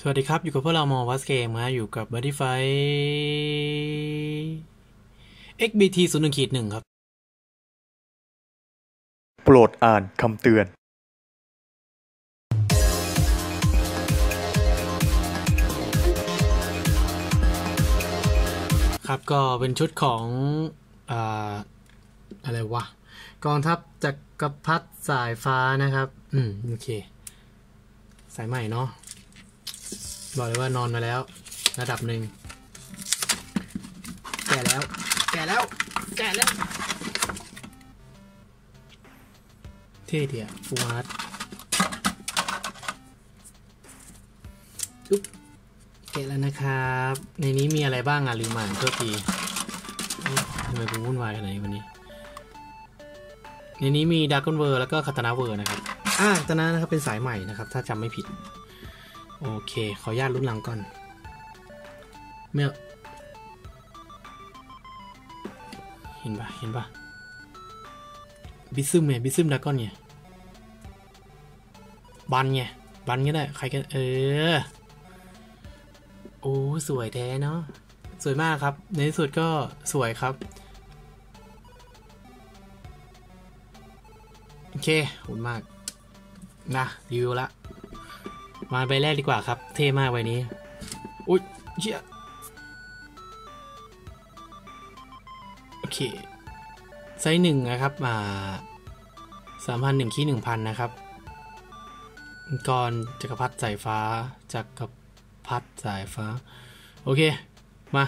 สวัสดีครับ อยู่กับพวกเรามอวัสเกมนะอยู่กับ b u d d y f i XBT 0 1ขีดหนึ่งครับ โปรดอ่านคำเตือน ครับก็เป็นชุดของอ่าอะไรวะ กองทัพจักรพรรดิสายฟ้านะครับ อืม โอเค สายใหม่เนาะ บอกเลยว่านอนมาแล้ว ระดับหนึ่งแก่แล้ว แก่แล้ว แก่แล้ว เท่เดีอะฟูอาร์ตอุ๊บแกะแล้วนะครับ ในนี้มีอะไรบ้างอะลืมอ่านโทษทีเอ๊ะทำไมกูวุ่นวายขนาดนี้วันนี้ ในนี้มีดากอนเวอร์แล้วก็คาตานาเวอร์นะครับ อ่าคาตานานะครับเป็นสายใหม่นะครับ ถ้าจำไม่ผิด โอเค ขออนุญาตลุ้นหลังก่อน เมื่อ เห็นปะเห็นปะบิซึมไงบิซึมดากอนไงบันไงบันก็ได้ ใครกันเออ โอ้ สวยแท้เนาะ สวยมากครับ ในที่สุดก็สวยครับ โอเคขอบคุณมาก นะ รีวิวละ มาใบแรกดีกว่าครับ เท่มากใบนี้ อุ๊ยเชี่ยโอเค ไซส์หนึ่งนะครับมาสามพันหนึ่งขี้หนึ่งพันนะครับกรจักรพรรดิสายฟ้า จักรพรรดิสายฟ้า โอเค มา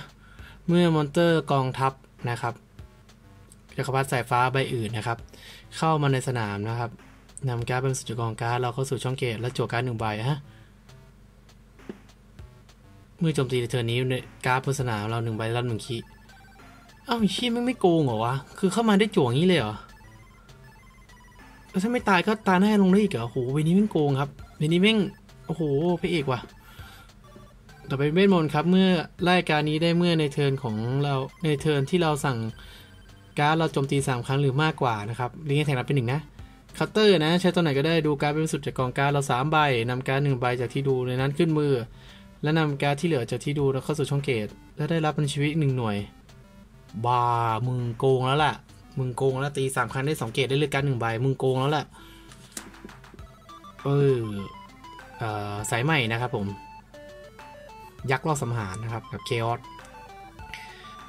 เมื่อมอนเตอร์กองทัพนะครับ จักรพรรดิสายฟ้าใบอื่นนะครับ เข้ามาในสนามนะครับนำการ์ดเป็นสุดกองการ์ดเราเข้าสู่ช่องเกตและจั่วการ์ดหนึ่งใบฮะ เมื่อโจมตีในเทิร์นนี้ในการ์ดบนสนามเราหนึ่งใบรับหนึ่งคีย์อ้าวชี้มันไม่โกงเหรอวะ คือเข้ามาได้จั่วงี้เลยเหรอแล้วถ้าไม่ตายก็ตายหน้าลงได้อีกเหรอโอ้โหเวนี้แม่งโกงครับเวนี้แม่งโอ้โหพระเอกว่ะต่อไปเวทมนต์ครับ เมื่อไล่การนี้ได้เมื่อในเทิร์นของเราในเทิร์นที่เราสั่งการ์ดเราโจมตีสามครั้งหรือมากกว่านะครับลิงก์แทงรับเป็นหนึ่งนะคัตเตอร์นะ ใช้ตัวไหนก็ได้ดูการ์ดเป็นสุดจากกองการ์ดเราสามใบนำการ์ดหนึ่งใบจากที่ดูในนั้นขึ้นมือ และนำการ์ดที่เหลือจากที่ดูแล้วเข้าสู่ช่องเกต และได้รับเป็นชีวิตหนึ่งหน่วย บามึงโกงแล้วล่ะ มึงโกงแล้วตีสามครั้งได้สองเกตได้เลือกการหนึ่งใบ มึงโกงแล้วล่ะ เออเออสายใหม่นะครับผม ยักษ์รอบสังหารนะครับกับเคออส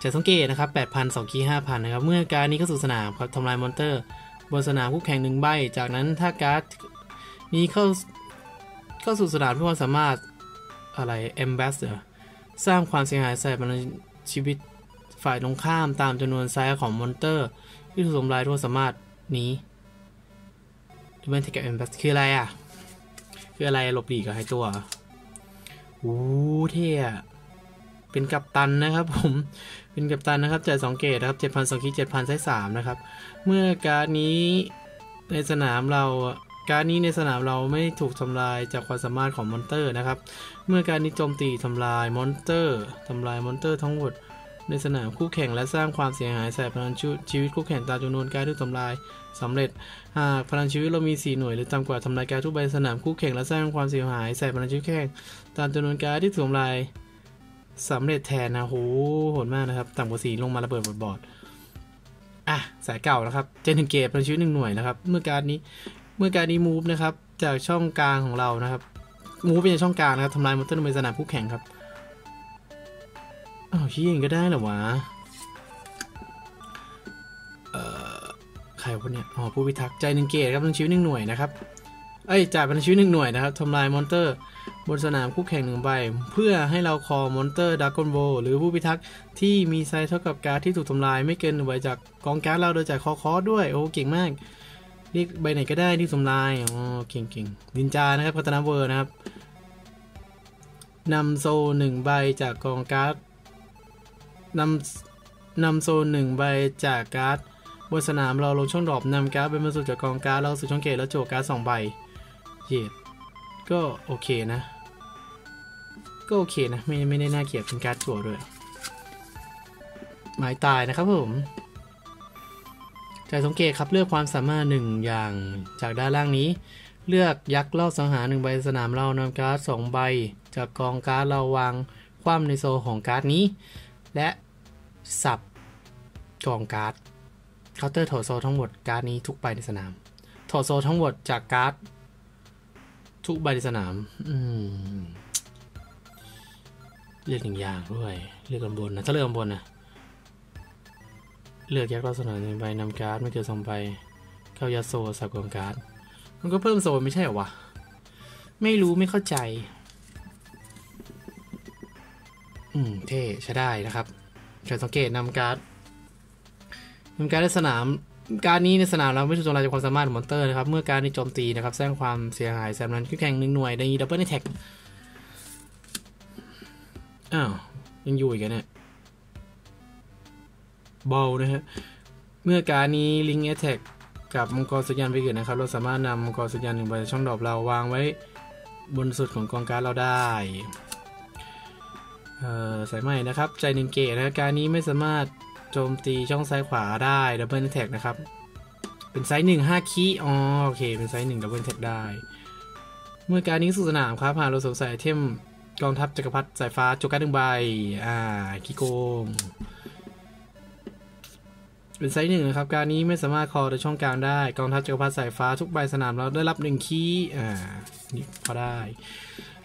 จะสังเกตนะครับ8,000 2คี5,000 นะครับ เมื่อการนี้เข้าสู่สนามครับทำลายมอนเตอร์ บนสนามคู่แข่งหนึ่งใบ จากนั้นถ้าการ์ดนี้เข้าเข้าสู่สนามเพื่อความสามารถ อะไร e m b a s s สร้างความเสียหายใส่บรรชีวิตฝ่ายตรงข้ามตามจำนวนไซส์ของมอนเตอร์ ที่ถูกทำลายด้วยความสามารถนี้ที่เป็นเทคกับ e m b a s s คืออะไรอะ คืออะไรหลบหลีกกับไฮตัวอโอ้เท่อะเป็นกัปตันนะครับผม เป็นกัปตันนะครับจ่ายสองเกตนะครับเจ็ดพันสองคีเจ็ดพันไซส์สามนะครับ เมื่อการนี้ในสนามเรา การนี้ในสนามเราไม่ถูกทำลายจากความสามารถของมอนเตอร์นะครับ เมื่อการนี้โจมตีทำลายมอนเตอร์ทำลายมอนเตอร์ทั้งหมดในสนามคู่แข่งและสร้างความเสียหายใส่พลังชีวิตคู่แข่งตามจำนวนการที่ทำลายสำเร็จ หากพลังชีวิตเรามี 4 หน่วยหรือต่ำกว่าทำลายการทุกใบสนามคู่แข่งและสร้างความเสียหายใส่พลังชีวิตแข่งตามจำนวนการที่ถูกทำลายสำเร็จแทนนะโหโหดมากนะครับต่ำกว่าสีลงมาระเบิดบนบอดอะสายเก่านะครับเจนถึงเกตพลังชีวิตหนึ่งหน่วยนะครับ เมื่อการนี้ เมื่อการนี้มูฟนะครับจากช่องกลางของเรานะครับมูฟไปในช่องกลางนะครับทำลายมอนเตอร์ในสนามคู่แข่งครับอ้าวชี้เองก็ได้เหรอวะเอ่อใครวะเนี่ยอ๋อผู้พิทักษ์ใจหนึ่งเกตครับลงชีวิตหนึ่งหน่วยนะครับเอ้ยจ่ายพลังชีวิตหนึ่งหน่วยนะครับทำลายมอนเตอร์ บนสนามคู่แข่งหนึ่งใบ เพื่อให้เราคอมอนเตอร์ดากอนโบหรือผู้พิทักษ์ที่มีไซส์เท่ากับการ์ดที่ถูกทำลายไม่เกินหนึ่งใบจากกองการ์ดเราโดยจ่ายคอคอด้วย โอ้เก่งมาก เรียกใบไหนก็ได้ที่ทำลายอ๋อเก่งเก่งดินจานะครับพัฒนาเวอร์นะครับนำโซหนึ่งใบจากกองการ์ดนำนำโซหนึ่งใบจากการ์ดบนสนามเราลงช่องดรอปนำการ์ดเป็นมาสู่จากกองการ์ดเราสู่ช่องเกตแล้วโจกการ์ดสองใบเย็ดก็โอเคนะ ก็โอเคนะ ไม่ไม่ได้น่าเกลียดเป็นการ์ดจั่วด้วย หมายตายนะครับผม จายสังเกตครับเลือกความสามารถหนึ่งอย่างจากด้านล่างนี้ เลือกยักษ์รอบสังหารหนึ่งใบสนามเรานำการ์ดสองใบกับกองการ์ดเราวางคว่ำในโซของการ์ดนี้ และสับกองการ์ดเคาน์เตอร์ถอดโซทั้งหมดการ์ดนี้ทุกใบในสนามถอดโซทั้งหมดจากการ์ดทุกใบในสนามอืมเลือกหนึ่งอย่างด้วยเลือกลำบนนะถ้าเลือกลำบนนะ เลือกยักษ์ลักษณะหนึ่งใบนำการ์ดไม่เกินสองใบเข้ายาโซสับกองการ์ดมันก็เพิ่มโซนไม่ใช่หรอวะ ไม่รู้ไม่เข้าใจ อืม เท่ใช้ได้นะครับเกิดสังเกตนำการ์ดนำการ์ดในสนาม การดนี้ในสนามเราไม่ถูกทำลายจากความสามารถของมอนเตอร์นะครับ เมื่อการดนี้โจมตีนะครับสร้างความเสียหายแซมนั้นคู่แข่งหนึ่งหน่วยในดับเบิลแท็กอ้าว ยังอยู่อีกเนี่ย บอลนะฮะ เมื่อการนี้ลิง k อ t แท็กกับมังกรสัญญาณไปเกิดนะครับ เราสามารถนำมังกรสัญญาณหนึ่งใบช่องดอปเราวางไว้บนสุดของกองการเราได้สายใหม่นะครับใจหนึ่งเกตนะการนี้ไม่สามารถโจมตีช่องซ้ายขวาได้ดับเบิลแท็กนะครับ เป็นไซส์หนึ่งห้าคีอ๋อโอเค เป็นไซส์หนึ่งดับเบิลแท็กได้ เมื่อการนี้สู่สนามครับหากเราสวมใส่ไอเทมกองทัพจักรพรรดิสายฟ้าโจการ์ดหนึ่งใบ อ่ากิโกง เป็นไซส์หนึ่งนะครับ การนี้ไม่สามารถคอในช่องกลางได้ กองทัพจักรพรรดิสายฟ้าทุกใบสนามเราได้รับหนึ่งคีอ่า นี่พอได้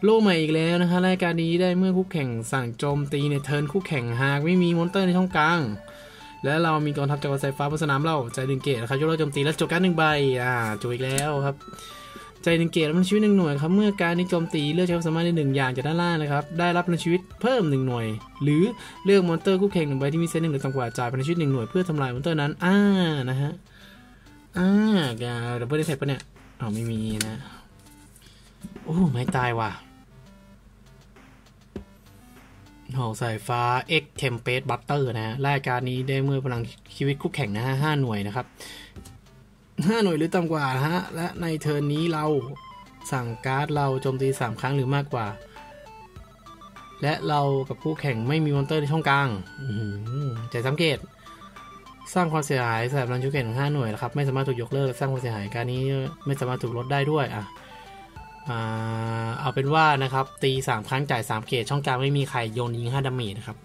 โล่ใหม่อีกแล้วนะคะรายการนี้ได้เมื่อคู่แข่งสั่งโจมตีในเทิร์นคู่แข่งหากไม่มีมอนเตอร์ในช่องกลาง และเรามีกองทัพจักรพรรดิสายฟ้าบนสนามเราใจดึงเกตนะครับยกเลิกโจมตีและจบการหนึ่งใบ อ่าจบอีกแล้วครับ ใจดึงเกตแล้วมันชีวิตหนึ่งหน่วยครับ เมื่อการนี้โจมตีเลือกใช้ความสามารถในหนึ่งอย่างจากด้านล่างนะครับ ได้รับพลังชีวิตเพิ่มหนึ่งหน่วย หรือเลือกมอนเตอร์คู่แข่งหนึ่งใบที่มีเซนหนึ่งหรือต่ำกว่าจ่ายพลังชีวิตหนึ่งหน่วยเพื่อทำลายมอนเตอร์นั้นอ่านะฮะอ่าแกดับเบิลเทปปะเนี่ยอ๋อไม่มีนะโอ้ไม่ตายว่ะหอกสายฟ้า X Tempest Butter นะฮะรายการนี้ได้เมื่อพลังชีวิตคู่แข่งนะฮะห้าหน่วยนะครับ ห้าหน่วยหรือต่ำกว่าฮะ และในเทิร์นนี้เราสั่งการ์ดเราโจมตีสามครั้งหรือมากกว่า และเรากับคู่แข่งไม่มีมอนเตอร์ในช่องกลางใจสังเกต สร้างความเสียหายสำหรับพลังชีวิตคู่แข่งห้าหน่วยนะครับ ไม่สามารถถูกยกเลิก สร้างความเสียหายการนี้ไม่สามารถถูกลดได้ด้วยอะเอาเป็นว่านะครับ ตี 3 ครั้งจ่าย 3 เกตช่องกลางไม่มีใครโยนยิง5ดาเมจนะครับ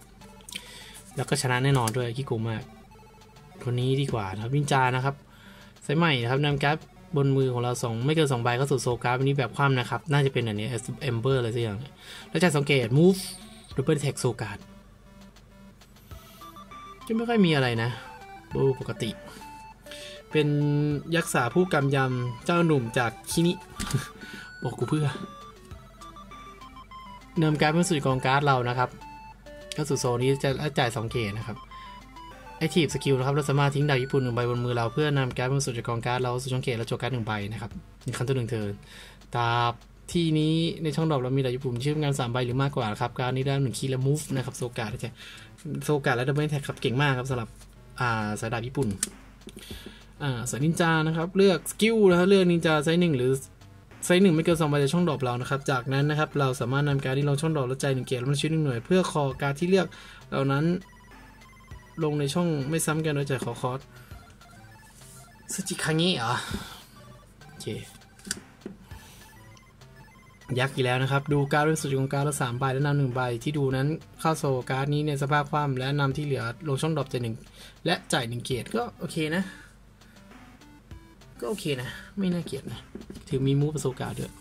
แล้วก็ชนะแน่นอนด้วยขี้โกงมากคนนี้ดีกว่านะครับวินจานะครับ สายใหม่นะครับนำการ์ดบนมือของเราสองไม่เกิน2ใบเข้าสู่โซการ์ดนนี้แบบคว่ำนะครับ น่าจะเป็นอันนี้เอมเบอร์อะไรสักอย่างแล้วจากสังเกต move double t a k โซการ์ดก็ไม่ค่อยมีอะไรนะดูปกติ เป็นยักษ์สาผู้กำยำเจ้าหนุ่มจากคินิบอกกูเพื่อนำการ์ดเป็นสู่กองการ์ดเรานะครับเข้าสู่โซนี้จะจ่าย2เกตนะครับ ไอทีฟสกิลนะครับ เราสามารถทิ้งดาวญี่ปุ่นหนึ่งใบบนมือเราเพื่อนำการ์ดเป็นสู่จากกองการ์ดเราสู่ช่องเกตแล้วโจการ์ดหนึ่งใบนะครับในขั้นตัวหนึ่งเทิร์นตาบที่นี้ในช่องดอกเรามีดาวญี่ปุ่นชื่อมงานสามใบหรือมากกว่าครับ การดนี้ได้หนึ่งคีย์และมูฟนะครับโซกาดใช่โซกาดและดับเบิลแท็กครับเก่งมากครับสำหรับอ่าสายดาบญี่ปุ่นอ่าสายนินจานะครับเลือกสกิลนะครับเลือกนินจาไซส์หนึ่งหรือไซส์หนึ่งไม่เกินสองใบจากช่องดอปเรานะครับ จากนั้นนะครับเราสามารถนำการที่ลงช่องดอปแล้วใจหนึ่งเกียร์แล้วมันชีวิตหนึ่งหน่วย เพื่อคอการดที่เลือกเหล่านั้น ลงในช่องไม่ซ้ำกันโดยจ่ายขอคอร์สสจิคังเงะเหรอโอเคยักษ์อีกแล้วนะครับ ดูการ์ดด้วยสุดของการ์ดละสามใบและนำหนึ่งใบ ที่ดูนั้นเข้าโซการ์ดนี้ในสภาพคว่ำและนำที่เหลือลงช่องดรอปใจหนึ่งและจ่ายหนึ่งเกียร์ก็โอเคนะ ก็โอเคนะ ไม่น่าเกลียดนะถึงมีมูฟประสบการณ์ด้วย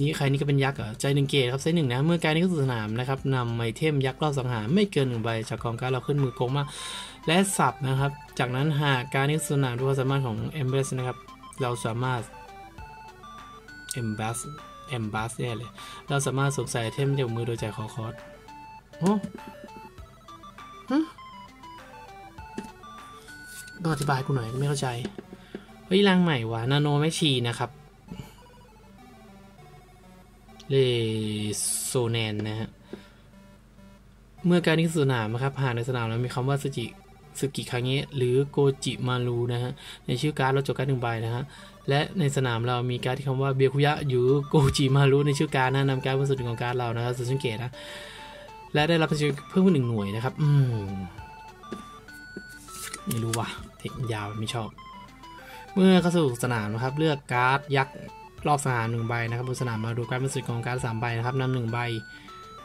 นี่ใครนี่ก็เป็นยักษ์เหรอใจหนึ่งเกตครับไซส์หนึ่งนะ เมื่อการนี้ก็สู่สนามนะครับนำไอเทมยักษ์รอบสังหารไม่เกินหนึ่งใบจากกองการเราขึ้นมือโกงมากและสับนะครับ จากนั้นหากการนี้สู่สนามด้วยความสามารถของ e m b a s นะครับ เราสามารถ e m b a s e m b a s เนี่เลย เราสามารถสวมใส่ไอเทมจากมือโดยจ่ายคอคอร์สโอ้ฮะต้องอธิบายกูหน่อยไม่เข้าใจ เฮ้ยรังใหม่ว่ะนาโนแมชชีนะครับ เลโซแนนนะฮะ เมื่อการนี้สู่สนามนะครับหากในสนามแล้วมีคำว่าสจิสกิคาเงะหรือโกจิมารูนะฮะ ในชื่อการ์ดเราจดการ์ดหนึ่งใบนะฮะ และในสนามเรามีการ์ดที่คำว่าเบียคุยะหรือโกจิมารุในชื่อการ์ดนะนำการ์ดบนสุดของการ์ดเรานะครับสุดสังเกตนะ และได้รับเพิ่มขึ้นหนึ่งหน่วยนะครับ อืมไม่รู้ว่ะเทคยาวไม่ชอบ เมื่อเข้าสู่สนามนะครับ เลือกการ์ดยักษ์ รอบสนามหนึ่งใบนะครับบนสนามเราดูการเป็นสุดของการสามใบนะครับนำหนึ่งใบ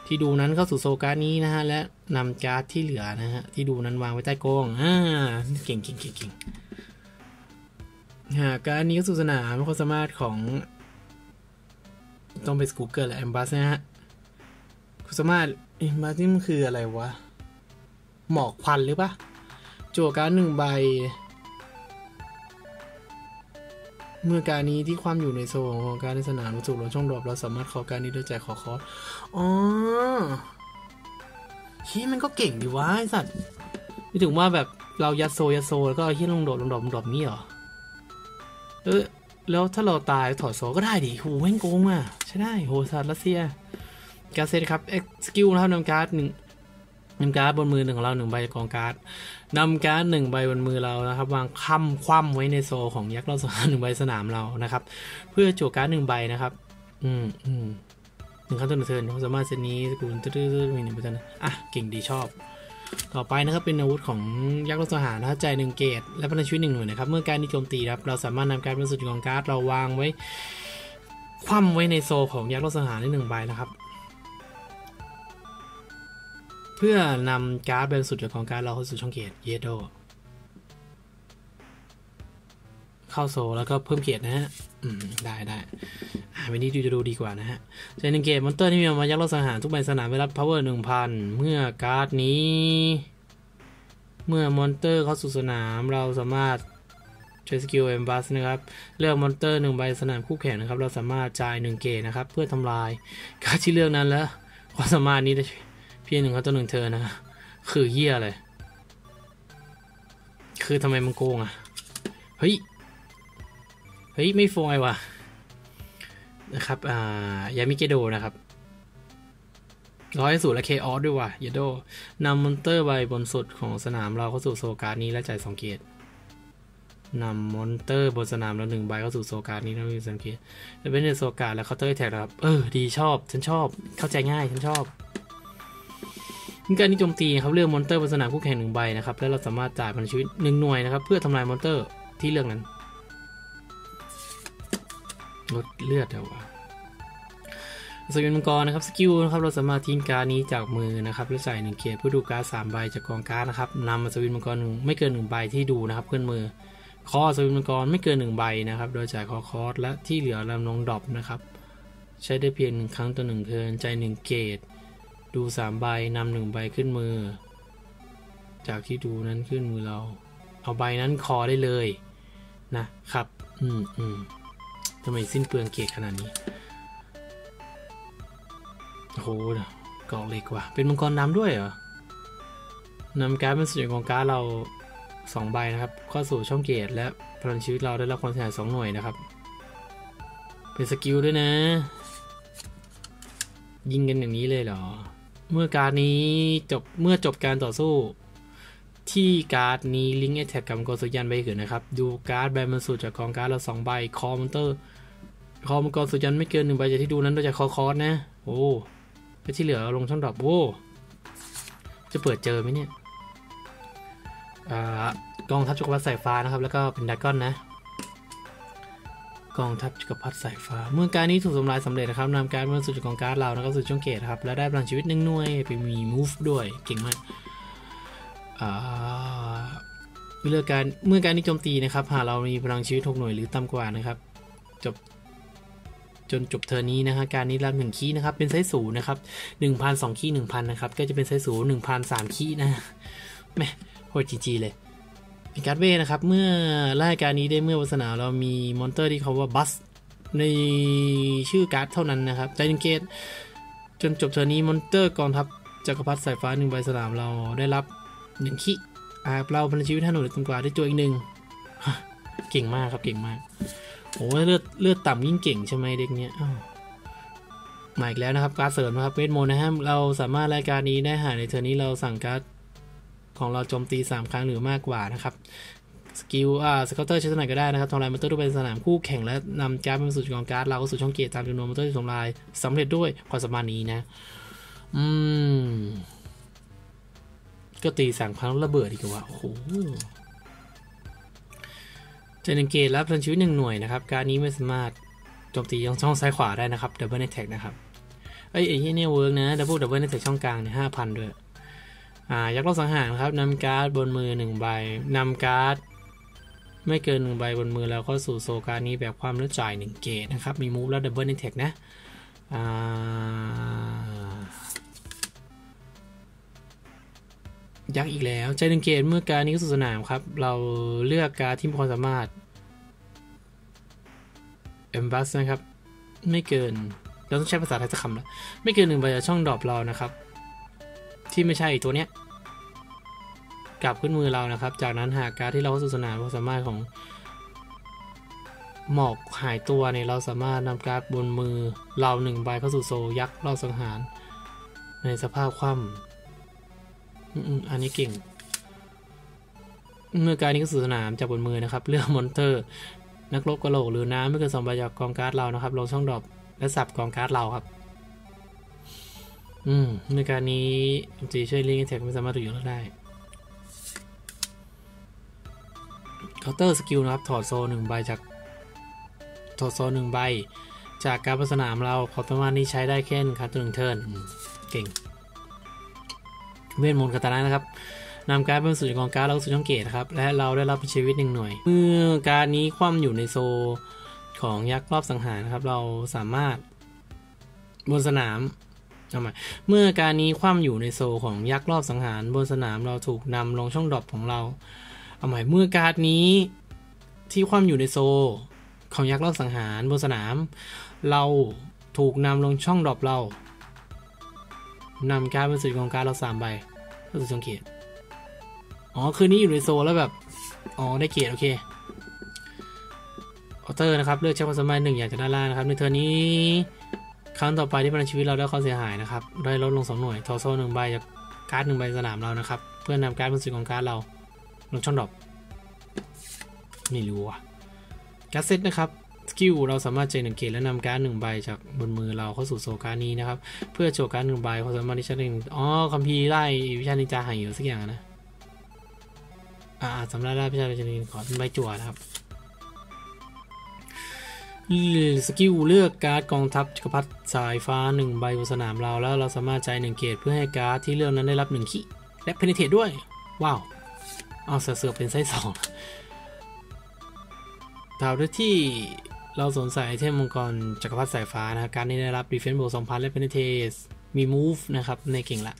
ที่ดูนั้นเข้าสู่โซการ์ดนี้นะฮะและนำการ์ดที่เหลือนะฮะที่ดูนั้นวางไว้ใต้กองอ่าเก่งเก่งเก่งเก่งฮะการนี้เข้าสู่สนามความสามารถของ ต้องไป Google และ Embass นะฮะคุณสามารถ Embass นี่มันคืออะไรวะหมอกควันหรือปะโจวการดหนึ่งใบ เมื่อการนี้ที่ความอยู่ในโซนของการในสนามรู้สึกลดช่องดรอปเราสามารถขอการนี้โดยจ่ายขอคอร์สอ๋อฮียมันก็เก่งดีวะไอสัตว์ไม่ถึงว่าแบบเรายัดโซยัดโซแล้วก็เฮียลงโดดลงดรอปลงดรอปนี่หรอเออแล้วถ้าเราตายถอดโซก็ได้ดิโหแม่งโกงอะใช่ได้โหสัตว์รัสเซียการเซตครับเอ็กสกิลนะครับนำการ์ดหนึ่งนำการ์ดบนมือหนึ่งของเราหนึ่งใบกองการ์ด นำการ์ดหนึ่งใบบนมือเรานะครับ วางค่ำคว่ำไว้ในโซของยักษ์เราสนามหนึ่งใบสนามเรานะครับ เพื่อจั่วการ์ดหนึ่งใบนะครับ อืมอืมหนึ่งขั้นต้นเทิร์นความสามารถเซตนี้สกุลตื้อๆมีหนึ่งเปอร์เซ็นต์อะเก่งดีชอบ ต่อไปนะครับเป็นอาวุธของยักษ์รถทหารนะครับจ่ายหนึ่งเกตและพลังชีวิตหนึ่งหน่วยนะครับ เมื่อการนี้โจมตีครับเราสามารถนำการบริสุทธิ์ของการ์ดเราวางไว้คว่ำไว้ในโซของยักษ์รถทหารได้หนึ่งใบนะครับ เพื่อนำการ์ดบริสุทธิ์ของการ์ดเราเข้าสู่ช่องเกียรเยโดเข้าโซแล้วก็เพิ่มเกียรตินะฮะ อืม ได้ได้อ่าวันนี้ดูจะดูดีกว่านะฮะใจหนึ่งเกตมอนเตอร์ที่มีมายักษ์รถสังหารทุกใบสนามได้รับ power หนึ่งพันเมื่อการ์ดนี้ เมื่อมอนเตอร์เข้าสู่สนามเราสามารถใช้สกิลเอมบัสนะครับ เลือกมอนเตอร์หนึ่งใบสนามคู่แข่งนะครับ เราสามารถจ่ายหนึ่งเกตนะครับ เพื่อทำลายการ์ดที่เลือกนั้นแล้วความสามารถนี้ได้ พียงหนึ่งเขาตัวหนึ่งเธอนะ คือเหี้ยเลยคือทำไมมันโกงอะ เฮ้ย เฮ้ย ไม่โฟยว่ะ นะครับ อ่ายามิเกโดนะครับร้อยสูตรและเคออสด้วยว่ะเยโดนำมอนเตอร์ใบบนสุดของสนามเราเข้าสู่โซการนี้และจ่ายสองเกียรตินำมอนเตอร์บนสนามเราหนึ่งใบเข้าสู่โซการนี้แล้วมีสังเกตและเป็นในโซการและเคาน์เตอร์แท็กครับ เออ ดีชอบ ฉันชอบ เข้าใจง่าย ฉันชอบ การนี้โจมตีนะครับเลือกมอนเตอร์บนสนามคู่แข่งหนึ่งใบนะครับแล้วเราสามารถจ่ายพลังชีวิตหนึ่งหน่วยนะครับเพื่อทำลายมอนเตอร์ที่เลือกนั้นลดเลือดเอาสกิลมังกรนะครับสกิลนะครับเราสามารถทิ้งการ์ดนี้จากมือนะครับแล้วใส่หนึ่งเกียร์เพื่อดูการ์ดสามใบจากกองการ์ดนะครับนำมาสวินมังกรหนึ่งไม่เกินหนึ่งใบที่ดูนะครับเพื่อนมือคอสวินมังกรไม่เกินหนึ่งใบนะครับ โดยจ่ายคอคอสและที่เหลือลำลงดรอปนะครับ ใช้ได้เพียงหนึ่งครั้งต่อหนึ่งเทินใจหนึ่งเกต ดูสามใบนำหนึ่งใบขึ้นมือ จากที่ดูนั้นขึ้นมือเรา เอาใบนั้นคอได้เลยนะครับ อืมอืมทำไมสิ้นเปลืองเกตขนาดนี้ โหกองเล็กว่ะ เป็นมังกรน้ำด้วยเหรอนำการ์ดเป็นส่วนใหญ่ของการ์ดเราสองใบนะครับ เข้าสู่ช่องเกตและพลังชีวิตเราได้รับความเสียหายสองหน่วยนะครับ เป็นสกิลด้วยนะ ยิงกันอย่างนี้เลยเหรอ เมื่อการ์ดนี้จบเมื่อจบการต่อสู้ ที่การ์ดนี้ลิงก์แอทแทกกับมังกรสุญญานใบเกิดนะครับ ดูการ์ดใบบรรสุจากกองการ์ดเราสองใบคอมอนเตอร์คอมังกรสุญญานไม่เกินหนึ่งใบจากที่ดูนั้นโดยจากคอคอร์สนะ โอ้แล้วที่เหลือลงช่องดรอปโว้จะเปิดเจอไหมเนี่ยอ่ากองทัพจักรพรรดิสายฟ้านะครับ แล้วก็เป็นดากอนนะ กองทัพจักรพรรดิสายฟ้า เมื่อการนี้ถูกทำลายสำเร็จนะครับนำการดมาสู่จากกองการ์ดเรานะครับสู่ช่องเกตครับ และได้พลังชีวิตหนึ่งหน่วยไปมี move ด้วยเก่งมากอ่าเมื่อการเมื่อการนี้โจมตีนะครับ หากเรามีพลังชีวิต6หน่วยหรือต่ำกว่านะครับ จบจนจบเทอร์นี้นะฮะการนี้รับหนึ่งคีย์นะครับ เป็นไซส์ศูนย์นะครับหนึ่งพันสองคีย์หนึ่งพันนะครับ ก็จะเป็นไซส์ศูนย์หนึ่งพันสามคีย์นะแม่โหดจีจีเลย เป็นการ์ดเวย์นะครับ เมื่อรายการนี้ได้เมื่อวัสนาเรามีมอนเตอร์ที่เขาว่าบัสในชื่อการ์ดเท่านั้นนะครับใจนึงเกตจนจบเทอร์นี้มอนเตอร์กองทัพจักรพรรดิสายฟ้าหนึ่งใบสนามเราได้รับหนึ่งคีย์อาเราพลังชีวิตห้าหน่วยต่ำกว่าได้ตัวอีกหนึ่งเก่งมากครับเก่งมากโอ้เลือดเลือดต่ำยิ่งเก่งใช่ไหมเด็กเนี้ยมาอีกแล้วนะครับการดเสริมนะครับเวทมนต์นะฮะเราสามารถรายการนี้ได้หาในเทอร์นนี้เราสั่งการ์ด ของเราโจมตี 3 ครั้งหรือมากกว่านะครับสกิลอ่าสเกลเตอร์ใช้ตัวไหนก็ได้นะครับทำลายมอนเตอร์ด้วยเป็นสนามคู่แข่งและนำการ์ดเป็นสู่กองการ์ดเราเข้าสู่ช่องเกียร์ตามจำนวนมอนเตอร์ที่ทำลายสำเร็จด้วยความสามารถนี้นะ อืม ก็ตีสามครั้งระเบิดอีกว่าโอ้โหจะหนึ่งเกตรับพลังชีวิตหนึ่งหน่วยนะครับ การนี้ไม่สามารถโจมตียังช่องซ้ายขวาได้นะครับดับเบิลเน t แท็กนะครับเอ้ไอ้ที่เนี่ยเวิร์กนะดับเบิลดับเบิลเน t แท็กช่องกลางเนี่ยห้าพันด้วย ยักษ์รอบสังหารครับนำการ์ดบนมือหนึ่งใบนำการ์ดไม่เกินหนึ่งใบบนมือแล้วเข้าสู่โซการดนี้แบบความเลือจ่ายหนึ่งเกตนะครับ มีมูฟแล้วดับเบิลเน t แท็กนะอ่ายักษ์อีกแล้วใจหนึ่งเกตเมื่อการดนี้เข้าสู่สนามครับ เราเลือกการดที่มีความสามารถเอมบัสนะครับ ไม่เกินเราต้องใช้ภาษาไทยสักคำละไม่เกินหนึ่งใบจากช่องดรอปเรานะครับ ที่ไม่ใช่ตัวเนี้ยกลับขึ้นมือเรานะครับ จากนั้นหากการดที่เราสู่สนามความสามารถของหมอกหายตัวเนี่ยเราสามารถนำการ์ดบนมือเราหนึ่งใบเข้าสู่โซยักษ์รอบสังหาร ในสภาพคว่ำอืมๆอันนี้เก่ง เมื่อการนี้เข้าสู่สนามจากบนมือนะครับ เลือกมอนเตอร์ นักรบกระโหลกหรือน้ำไม่เกินสองใบจากกองการ์ดเรานะครับ ลงช่องดรอปและสับกองการ์ดเราครับ อืม ในการนี้จีช่วยลิงก์แท็กไม่สามารถถูกยกเลิกได้เคาน์เตอร์สกิลนะครับ ถอดโซหนึ่งใบจาก ถอดโซหนึ่งใบ จากการประสนามเราความสามารถนี้ใช้ได้แค่หนึ่งครั้งต่อหนึ่งเทิร์นอืมเก่ง เวทมนต์คาตานะนะครับนำการ์ดเป็นสู่กองการ์ดแล้วสู่ช่องเกตครับ และเราได้รับชีวิตหนึ่งหน่วย เมื่อการนี้คว่ำอยู่ในโซของยักษ์รอบสังหารนะครับ เราสามารถบนสนาม เอาใหม่เมื่อการนี้คว่ำอยู่ในโซของยักษ์รอบสังหารบนสนามเราถูกนำลงช่องดรอปของเราเอาใหม่เมื่อการนี้ที่คว่ำอยู่ในโซ ของยักษ์รอบสังหารบนสนาม เราถูกนำลงช่องดรอปเรานำการเป็นสู่กองการเราสามใบเข้าสู่ช่องเกตอ๋อคืนนี้อยู่ในโซแล้วแบบอ๋อได้เกียรติโอเคออเตอร์นะครับเลือกใช้ความสามารถหนึ่งอย่างจากด้านล่างนะครับในเทอร์นี้ ครั้งต่อไปที่พลังชีวิตเราได้ความเสียหายนะครับ ได้ลดลงสองหน่วยทอโซหนึ่งใบจากการ์ดหนึ่งใบสนามเรานะครับ เพื่อนำการ์ดบนสุดของการ์ดเรา ลงช่องดรอปไม่รู้ว่ะการ์ดเซตนะครับสกิลเราสามารถเจนหนึ่งเกตและนำการ์ดหนึ่งใบจากบนมือเราเข้าสู่โซการ์ดนี้นะครับ เพื่อโชว์การ์ดหนึ่งใบความสามารถที่ใช้หนึ่งอ๋อคัมภีร์ไล่วิชานินจาหายอยู่สักอย่างนะอ่าสำหรับได้พิจารณาขอเป็นใบจั่วนะครับ สกิลเลือกการ์ดกองทัพจักรพรรดิสายฟ้าหนึ่งใบบนสนามเราแล้วเราสามารถใช้หนึ่งเกตเพื่อให้การ์ดที่เลือกนั้นได้รับหนึ่งขีและเพนเทตด้วย ว้าว เอาเสือเป็นไส้สองถามด้วยที่เราสงสัยไอเทมมังกรจักรพรรดิสายฟ้านะครับการนี้ได้รับ defense บวก2,000และเพนเทตมี move นะครับ ในเก่งละ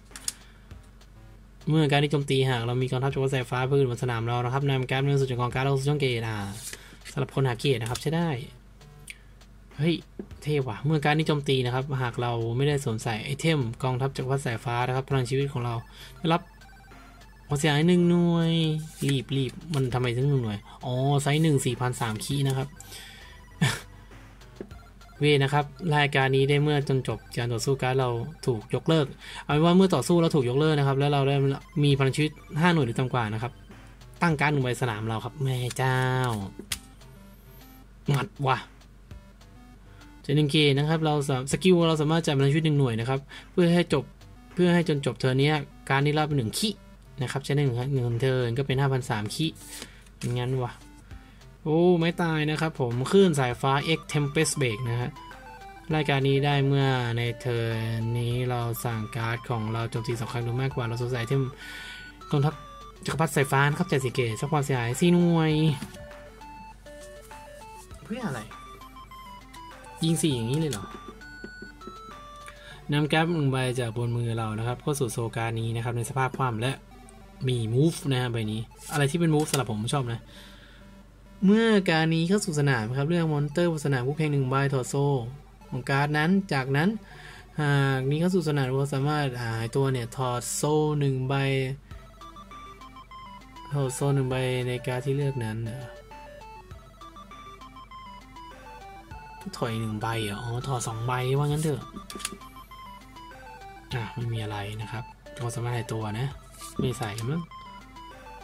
เมื่อการที่โจมตีหากเรามีกองทัพจักรวรรดิสายฟ้าเพื่อนบนสนามเรานะครับนำการ์ดเมืองสุดจากกองการ์ดเราสู่ช่องเกตอ่าสำหรับคนหาเกตนะครับใช้ได้ เฮ้ย เท่ว่ะ เมื่อการที่โจมตีนะครับ หากเราไม่ได้สวมใส่ไอเทมกองทัพจักรวรรดิสายฟ้านะครับ พลังชีวิตของเราได้รับความเสียหายหนึ่งหน่วย รีบรีบมันทำไมถึงหนึ่งหน่วย อ๋อ ไซส์หนึ่งสี่พันสามคีนะครับ เวนะครับ รายการนี้ได้เมื่อจนจบการต่อสู้การเราถูกยกเลิก เอาเป็นว่าเมื่อต่อสู้เราถูกยกเลิกนะครับ แล้วเราได้มีพลังชีวิตห้าหน่วยหรือต่ำกว่านะครับ ตั้งการหนึ่งใบสนามเราครับ แม่เจ้าหมัดว่ะ เจนิงเกนะครับ เราสกิลเราสามารถจ่ายพลังชีวิตหนึ่งหน่วยนะครับ เพื่อให้จบเพื่อให้จนจบเทอร์นี้การนี้รับเป็นหนึ่งขี้นะครับใช้ได้หนึ่งหนึ่งเทิร์นก็เป็นห้าพันสามขี้งั้นวะโอ้ไม่ตายนะครับผมคลื่นสายฟ้า X Tempest Break นะฮะรายการนี้ได้เมื่อในเทอร์นนี้เราสั่งการ์ดของเราโจมตีสองครั้งหรือมากกว่าเราสวมใส่เทมกองทัพจักรพรรดิสายฟ้านะครับเจ็ดสิเกตสร้างความเสียหายสี่หน่วย เพื่ออะไร ยิงสี่อย่างนี้เลยเหรอนำแการ์ดหนึ่งใบจากบนมือเรานะครับเข้าสู่โซการนี้นะครับในสภาพความและมี move นะฮะใบนี้ อะไรที่เป็น move สำหรับผมชอบนะ เมื่อการนี้เข้าสู่สนามครับเรื่องมอนเตอร์บนสนามคู่แข่งหนึ่งใบถอดโซ่ของการ์ดนั้นจากนั้นหากนี้เข้าสู่สนามเราสามารถหายตัวเนี่ยถอดโซ่หนึ่งใบถอดโซ่หนึ่งใบในการดที่เลือกนั้นเห ถอยหนึ่งใบเหรออ๋อถอดสองใบว่างั้นเถอะอะไม่มีอะไรนะครับเราสามารถหายตัวนะ ไม่ใส่มั้ง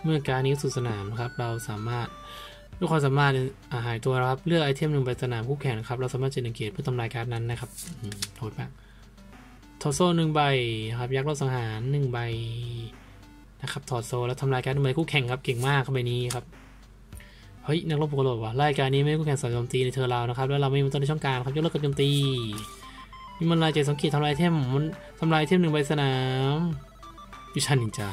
เมื่อการนี้สู่สนามนะครับ เราสามารถด้วยความสามารถอาหายตัวครับ เลือกไอเทมหนึ่งไปสนามคู่แข่งนะครับ เราสามารถเจนเกตเพื่อทำลายการ์ดนั้นนะครับโทษมากถอดโซ่หนึ่งใบครับ ยักษ์รอบสังหารหนึ่งใบนะครับ ถอดโซ่แล้วทำลายการ์ดหนึ่งใบคู่แข่งครับ เก่งมากครับใบนี้ครับ เฮ้ยนักรบภูกระโหลกว่ะรายการนี้ไม่ให้คู่แข่งสอนโจมตีในเทอร์ราวนะครับแล้วเราไม่มีต้นในช่องกลางครับยกเลิกการโจมตีนี่มันลายเจดสังเกตทำลายเทมมันทำลายเทมหนึ่งใบสนามวิชันนินจา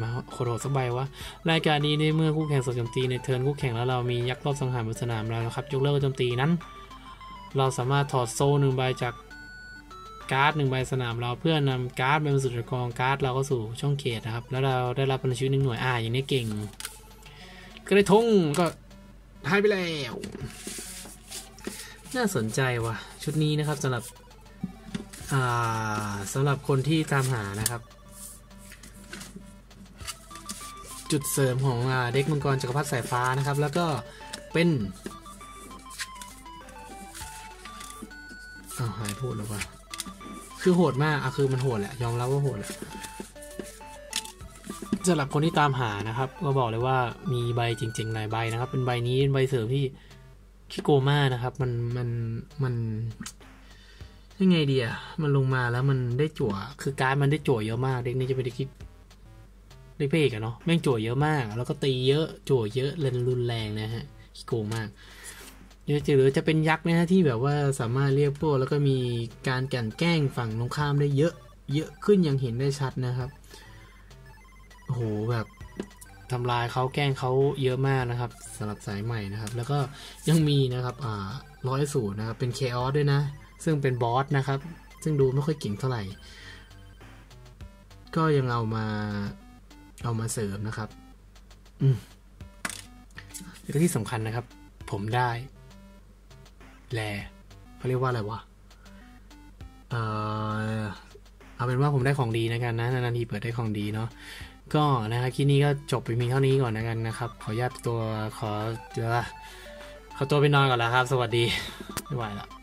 มาโครโดสักใบวะรายการนี้ในเมื่อคู่แข่งสอนโจมตีในเทิร์นคู่แข่งแล้วเรามียักษ์รอบสังหารบนสนามเรานะครับยกเลิกการโจมตีนั้น เราสามารถถอดโซ่หนึ่งใบจากการ์ดหนึ่งใบสนามเราเพื่อนำการ์ดไปบรรจุกองการ์ดเราก็สู่ช่องเขตนะครับแล้วเราได้รับพลังชีวิตหนึ่งหน่วยอ่าอย่างนี้เก่ง ก็ได้ทงก็หายไปแล้ว น่าสนใจว่ะ ชุดนี้นะครับสำหรับสำหรับคนที่ตามหานะครับ จุดเสริมของอเด็กมังกรจักรพรรดิสายฟ้านะครับ แล้วก็เป็นอ้าวหายพูดแล้วว่ะคือโหดมากอะคือมันโหดแหละ ยอมรับว่าโหดแหละ สำหรับคนที่ตามหานะครับ ก็บอกเลยว่ามีใบจริงๆหลายใบนะครับ เป็นใบนี้เป็นใบเสริมที่ขี้โกมากนะครับ มันมันมันยังไงดีอะมันลงมาแล้วมันได้จั่ว คือการดมันได้จั่วเยอะมาก เด็กนี้จะเป็นเด็กที่เด็กเพกอะเนาะแม่งจั่วเยอะมาก แล้วก็ตีเยอะจั่วเยอะเลนรุนแรงนะฮะขี้โกมากเดี๋ยวจะหรือจะเป็นยักษ์นะฮะที่แบบว่าสามารถเรียกพวกแล้วก็มีการกลั่นแกล้งฝั่งตรงข้ามได้เยอะ เยอะขึ้นอย่างเห็นได้ชัดนะครับ โหแบบทำลายเขาแกล้งเขาเยอะมากนะครับสำหรับสายใหม่นะครับ แล้วก็ยังมีนะครับอ่าร้อยสูตรนะครับ เป็นเคออสด้วยนะ ซึ่งเป็นบอสนะครับ ซึ่งดูไม่ค่อยเก่งเท่าไหร่ ก็ยังเอามาเอามาเสริมนะครับ อืมแล้วก็ที่สำคัญนะครับ ผมได้แลเขาเรียกว่าอะไรวะเอ่อเอาเป็นว่าผมได้ของดีนะกันนะ นานๆทีเปิดได้ของดีเนาะ ก็นะครับคลิปนี้ก็จบไปเพียงเท่านี้ก่อนนะกันนะครับ ขอญาตตัวขอเดี๋ยวขอตัวไปนอนก่อนแล้วครับ สวัสดีไม่ไหวละ